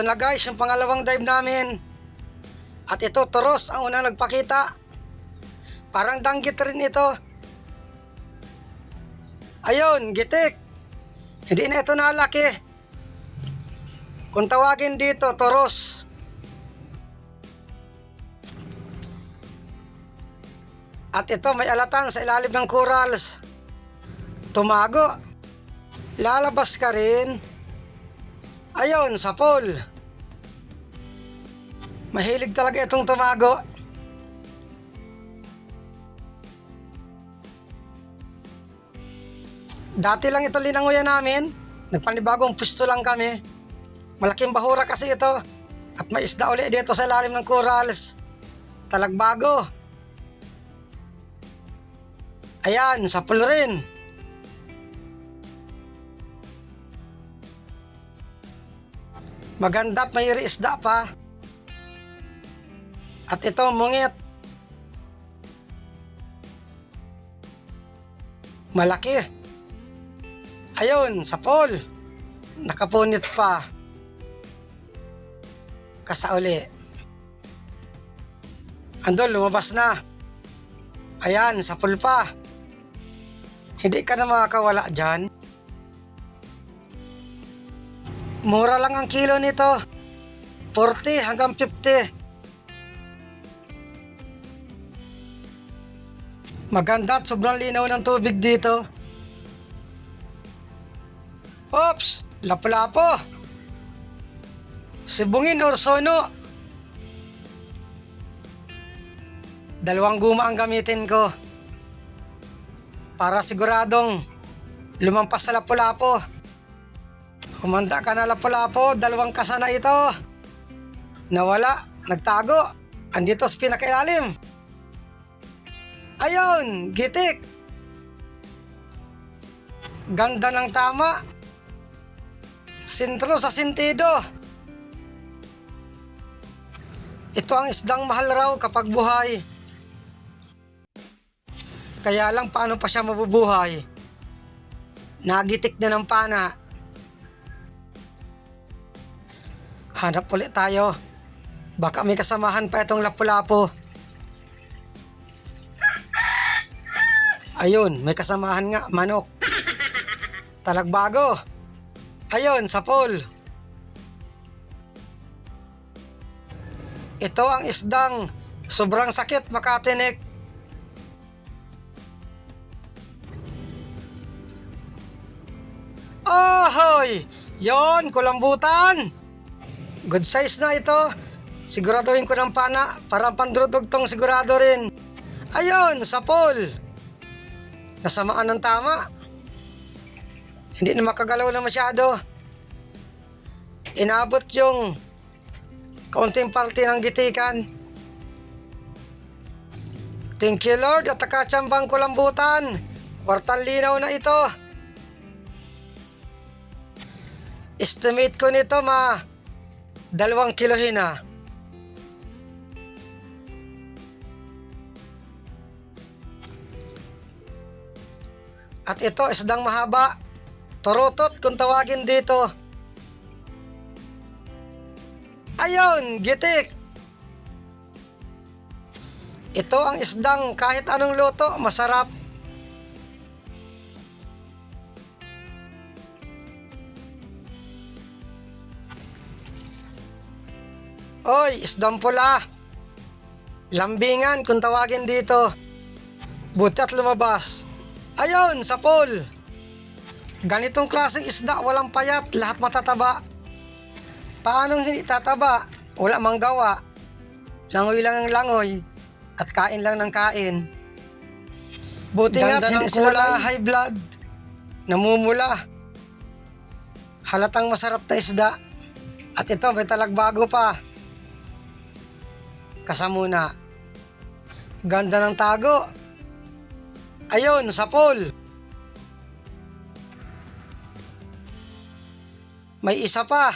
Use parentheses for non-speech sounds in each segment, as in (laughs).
Ito na guys, yung pangalawang dive namin. At ito, Toros, ang unang nagpakita. Parang danggit rin ito. Ayun, gitik. Hindi na ito nalaki. Kung tawagin dito, Toros. At ito, may alatan sa ilalim ng corals. Tumago. Lalabas ka rin. Ayun, sa pool. Mahilig talaga itong tumago. Dati lang ito linanguyan namin. Nagpanibagong pwesto lang kami. Malaking bahura kasi ito. At may isda uli dito sa ilalim ng corals. Talagbago. Ayan, sa pool rin. Maganda at may isda pa. At ito, mungit. Malaki. Ayun, sa pool. Nakapunit pa. Kasauli. Andun, lumabas na. Ayan, sa pool pa. Hindi ka na makakawala dyan. Mura lang ang kilo nito. 40 hanggang 50. Maganda at sobrang linaw ng tubig dito. Oops! Lapu-lapo! Sibungin or sono. Dalawang guma ang gamitin ko. Para siguradong lumampas sa lapu-lapo. Kumanda ka na lapu-lapo, dalawang kasa na ito. Nawala, nagtago. Andito sa pinakailalim. Ayun, gitik. Ganda ng tama. Sintro sa sintido. Ito ang isdang mahal raw kapag buhay. Kaya lang paano pa siya mabubuhay? Nagitik na ng pana. Hanap ulit tayo. Baka may kasamahan pa itong lapu-lapo. Ayun, may kasamahan nga, manok. Talagbago. Ayun, sa pool. Ito ang isdang sobrang sakit makatinik. Ahoy! Yon, kulambutan! Good size na ito. Siguraduhin ko ng pana para pandrudugtong sigurado rin. Ayun, sa pool. Nasamaan ng tama. Hindi na makagalaw na masyado. Inabot yung kaunting parte ng gitikan. Thank you Lord at takatsambang kulambutan. Kwartang linaw na ito. Estimate ko nito ma dalawang kilohin na. At ito, isdang mahaba. Torotot kung tawagin dito. Ayun, gitik. Ito ang isdang kahit anong luto, masarap. Oy, isdang pula. Lambingan kung tawagin dito. Buti at lumabas. Ayun, sa pool. Ganitong klaseng isda, walang payat, lahat matataba. Paanong hindi tataba? Wala mang gawa. Langoy lang ang langoy at kain lang ng kain. Buti nga hindi sila high blood. Namumula. Halatang masarap na isda. At ito, may talagbago pa. Kasamuna. Ganda ng tago. Ayun, sa pool. May isa pa.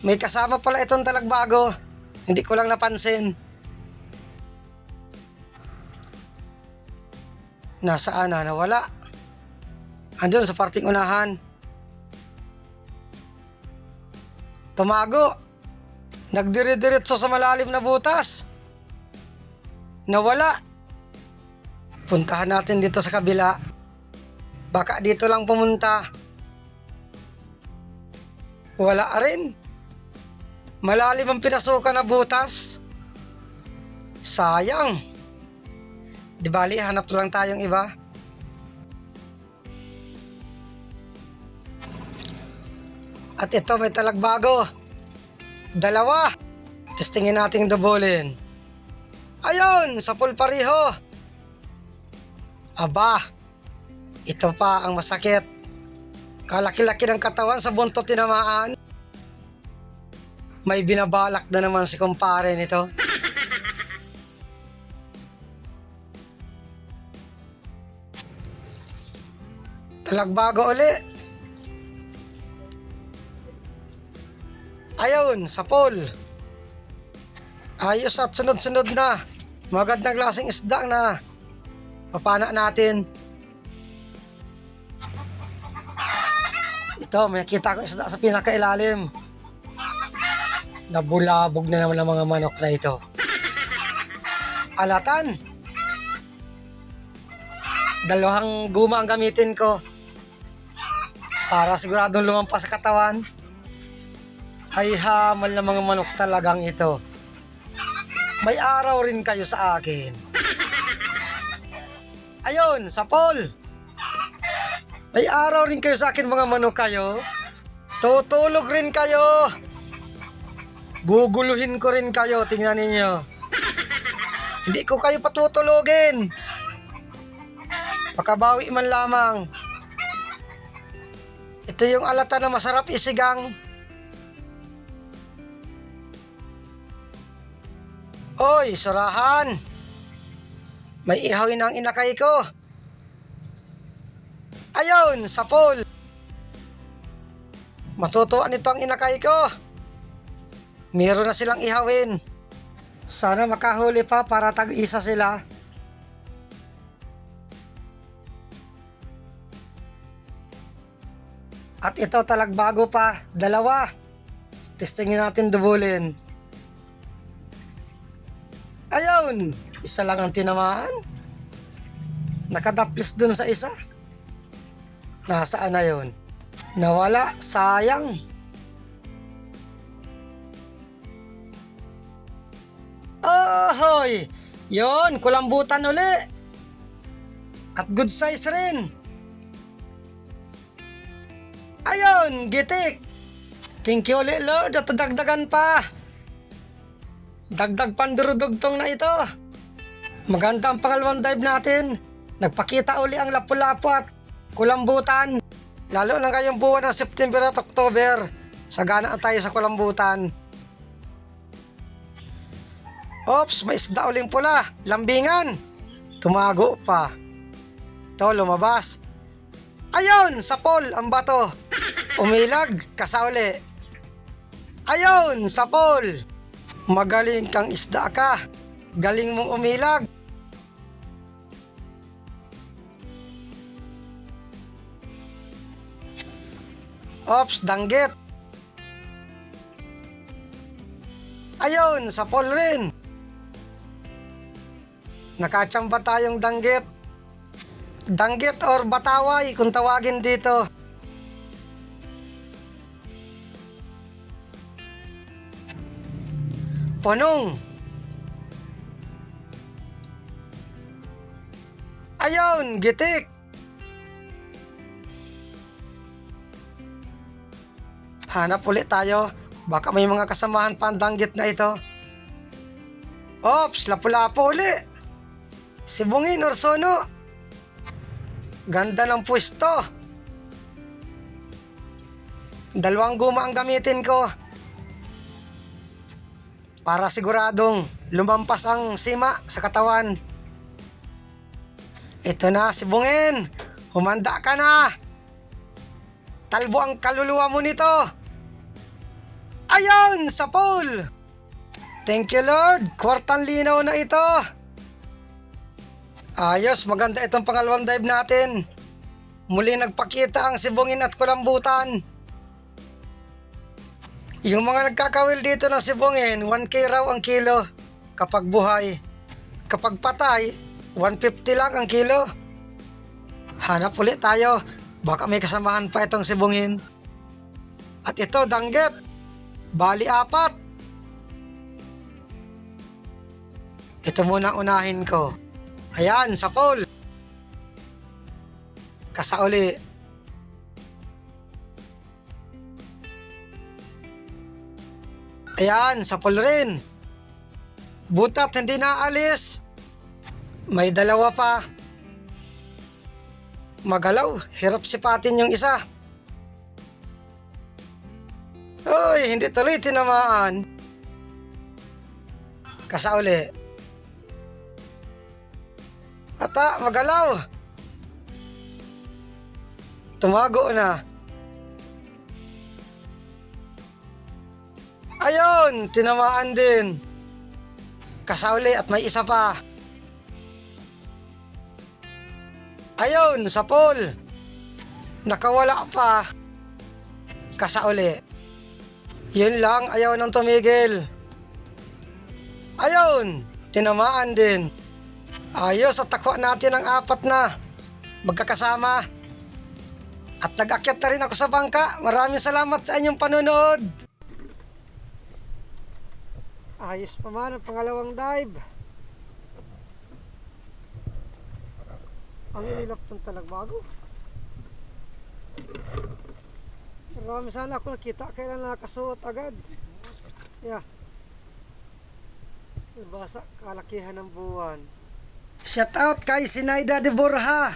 May kasama pala itong talagbago. Hindi ko lang napansin. Nasaan na? Nawala. Andun sa parting unahan. Tumago. Nagdiri-diretso sa malalim na butas. Nawala. Puntahan natin dito sa kabila. Baka dito lang pumunta. Wala rin. Malalim ang pinasukan na butas. Sayang. Di bali, hanap lang tayong iba. At ito may talagbago. Dalawa. Testingin nating dubulin. Ayun, sa pulpariho. Aba, ito pa ang masakit. Kalaki-laki ng katawan sa buntot tinamaan. May binabalak na naman si kumpare nito. Talagbago uli. Ayun, sa pool. Ayos at sunod-sunod na. Magandang klaseng isda na. Papana natin. Ito, may nakita ko isda sa pinakailalim. Nabulabog na naman ang mga manok na ito. Alatan. Dalawang guma ang gamitin ko. Para siguradong lumampas sa katawan. Ay hamal na mga manok talagang ito. May araw rin kayo sa akin. Ayun, sa Paul. May araw rin kayo sa akin mga manok kayo. Tutulog rin kayo. Guguluhin ko rin kayo, tingnan ninyo. Hindi ko kayo patutulogin. Pakabawi man lamang. Ito yung alata na masarap isigang. Oy, surahan! May ihawin ang inakay ko. Ayun, sa pool. Matutuan nito ang inakay ko. Meron na silang ihawin. Sana makahuli pa para tag-isa sila. At ito talagbago pa, dalawa. Testingin natin dubulin. Ayun, isa lang ang tinamaan. Nakadaplis dun sa isa. Nasaan na yun? Nawala, sayang. Ahoy! Yon, kulambutan uli. At good size rin. Ayun, gitik. Thank you ulit Lord at dagdagan pa. Dagdag pandurudugtong na ito. Maganda ang pangalawang dive natin. Nagpakita uli ang lapu-lapu at kulambutan. Lalo na ngayong buwan ng September at October. Sagana na tayo sa kulambutan. Ops, may isda uling pula. Lambingan. Tumago pa. Ito, lumabas. Ayun, sa pole ang bato. Umilag, kasauli. Ayun, sa pole. Magaling kang isda ka. Galing mong umilag. Ops, danggit. Ayun, sa pole rin. Nakachamba tayong danggit. Danggit or bataway kung tawagin dito. Ponong. Ayun, gitik. Hanap ulit tayo. Baka may mga kasamahan pa ang danggit na ito. Ops, lapu-lapu uli. Sibungin or sono. Ganda ng pwesto. Dalawang guma ang gamitin ko. Para siguradong lumampas ang sima sa katawan. Ito na, sibungin. Humanda ka na. Talbo ang kaluluwa mo nito. Ayun, sa pool. Thank you Lord. Kwartang linaw na ito. Ayos, maganda itong pangalawang dive natin. Muli nagpakita ang sibungin at kulambutan. Yung mga nagkakawil dito ng sibungin, 1K raw ang kilo kapag buhay. Kapag patay, 150 lang ang kilo. Hanap ulit tayo. Baka may kasamahan pa itong sibungin. At ito, danggit. Bali apat. Ito muna unahin ko. Ayan, sa pole. Kasauli. Ayan, sa pool rin. Butat hindi naalis. May dalawa pa. Magalaw, hirap sipatin yung isa. Uy, hindi tuloy tinamaan. Kasauli. Ata, magalaw. Tumago na. Ayun, tinamaan din. Kasauli at may isa pa. Ayun, sa pool. Nakawala pa. Kasauli. Yun lang, ayaw nang tumigil. Ayun, tinamaan din. Ayos at takwa natin ang apat na. Magkakasama. At nag-akyat na rin ako sa bangka. Maraming salamat sa inyong panunood. Ayos pa man ang pangalawang dive. Ang inilap ng talagbago. Marami sana ako nakita kailan nakasuot agad. Yeah. Basa kalakihan ng buwan. Shout out kay Sinaida de Borja.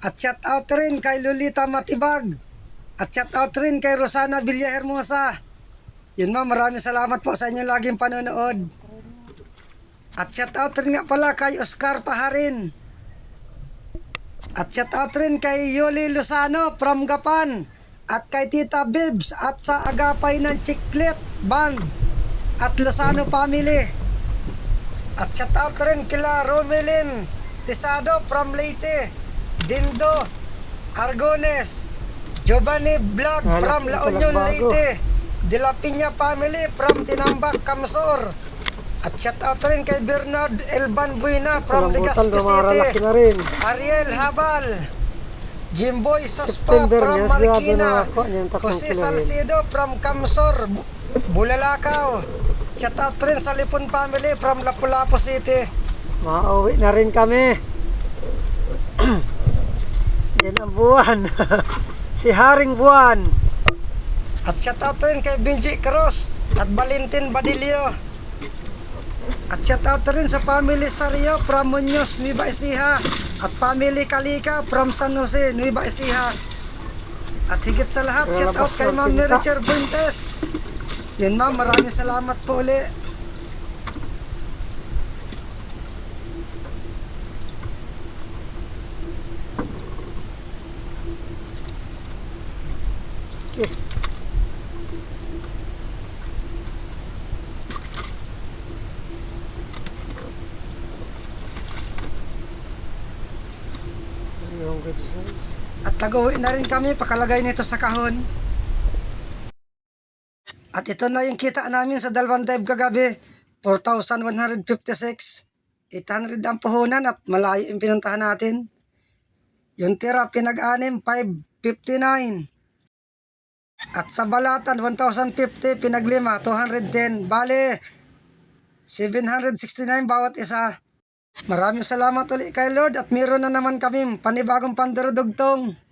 At shout out rin kay Lolita Matibag. At shout out rin kay Rosana Villahermosa. Yun ma'am, maraming salamat po sa inyong laging panonood. At shout out rin nga pala kay Oscar Paharin. At shout out rin kay Yoli Lozano from Gapan. At kay Tita Bibs at sa agapay ng Chiclet Band at Lozano Family. At shout out rin kila Romelin Tisado from Leyte, Dindo, Argones, Giovanni Vlog from La Union. Leyte, De La Piña Family from Tinambak, Kamsor. At shout out rin kay Bernard Elban Buena from Legazpi City. Ariel Habal, Jimboy Saspa September, from yes, grabe Marikina, na ako. Yan, tatlong Jose. Salcido from Kamsor, Bu- Bulalakaw. Shout out rin sa Lipon family from Lapu-Lapu City. Mauwi na rin kami. (clears throat) Yan ang buwan. (laughs) si Haring Buwan. At shout out rin kay Benji Cruz at Valentin Badilio. At shout out rin sa family Sario from Muñoz, Nueva Ecija. At family Kalika from San Jose, Nueva Ecija. At higit sa lahat, shout out kay Ma'am Richard Fuentes. Yun ma'am, maraming salamat po uli. Okay. Yung good size. At taguwi na rin kami pakalagay nito sa kahon. At ito na yung kita namin sa dalawang dive kagabi. 4,156. 800 ang puhunan at malayo yung pinuntahan natin. Yung tira pinag-anim 559. At sa balatan 1,050 pinaglima 210. Bale 769 bawat isa. Maraming salamat ulit kay Lord at meron na naman kami panibagong pandurudugtong.